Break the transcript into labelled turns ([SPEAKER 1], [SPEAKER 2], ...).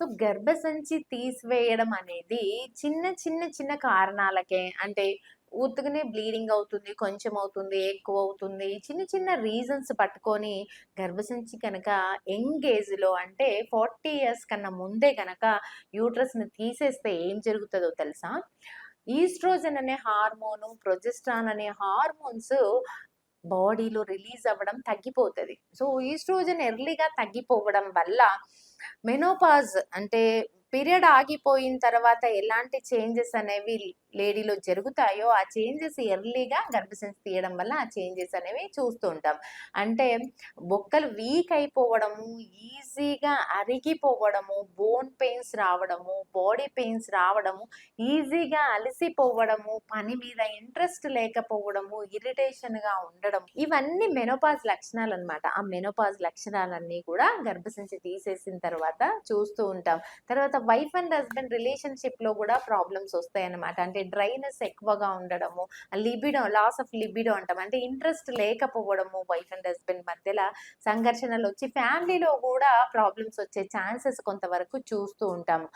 [SPEAKER 1] So గర్భసంచి తీసివేయడం అనేది చిన్న చిన్న చిన్న కారణాలకే అంటే ఉతుకునే బ్లీడింగ్ అవుతుంది కొంచెం అవుతుంది ఎక్కువ అవుతుంది చిన్న చిన్న రీజన్స్ పట్టుకొని గర్భసంచి కనుక యంగ్ ఏజ్లో అంటే ఫార్టీ ఇయర్స్ కన్నా ముందే కనుక యూట్రస్ని తీసేస్తే ఏం జరుగుతుందో తెలుసా? ఈస్ట్రోజన్ అనే హార్మోను ప్రొజెస్ట్రాన్ అనే హార్మోన్స్ బాడీలో రిలీజ్ అవ్వడం తగ్గిపోతుంది. సో ఈస్ట్రోజన్ ఎర్లీగా తగ్గిపోవడం వల్ల మెనోపాజ్ అంటే పీరియడ్ ఆగిపోయిన తర్వాత ఎలాంటి చేంజెస్ అనేవి లేడీలో జరుగుతాయో ఆ చేంజెస్ ఎర్లీగా గర్భసంచి తీయడం వల్ల ఆ చేంజెస్ అనేవి చూస్తూ ఉంటాం. అంటే బొక్కలు వీక్ అయిపోవడము ఈజీగా అరిగిపోవడము బోన్ పెయిన్స్ రావడము బాడీ పెయిన్స్ రావడము ఈజీగా అలసిపోవడము పని మీద ఇంట్రెస్ట్ లేకపోవడము ఇరిటేషన్గా ఉండడం ఇవన్నీ మెనోపాజ్ లక్షణాలు అనమాట ఆ మెనోపాజ్ లక్షణాలన్నీ కూడా గర్భసంచి తీసేసిన తర్వాత చూస్తూ ఉంటాం. తర్వాత వైఫ్ అండ్ హస్బెండ్ రిలేషన్షిప్లో కూడా ప్రాబ్లమ్స్ వస్తాయి అంటే డ్రైనెస్ ఎక్కువగా ఉండడము లిబిడో లాస్ ఆఫ్ లిబిడో అంటాం. అంటే ఇంట్రెస్ట్ లేకపోవడము వైఫ్ అండ్ హస్బెండ్ మధ్యలో సంఘర్షణలు వచ్చి ఫ్యామిలీలో కూడా ప్రాబ్లమ్స్ వచ్చే ఛాన్సెస్ కొంతవరకు చూస్తూ ఉంటాము.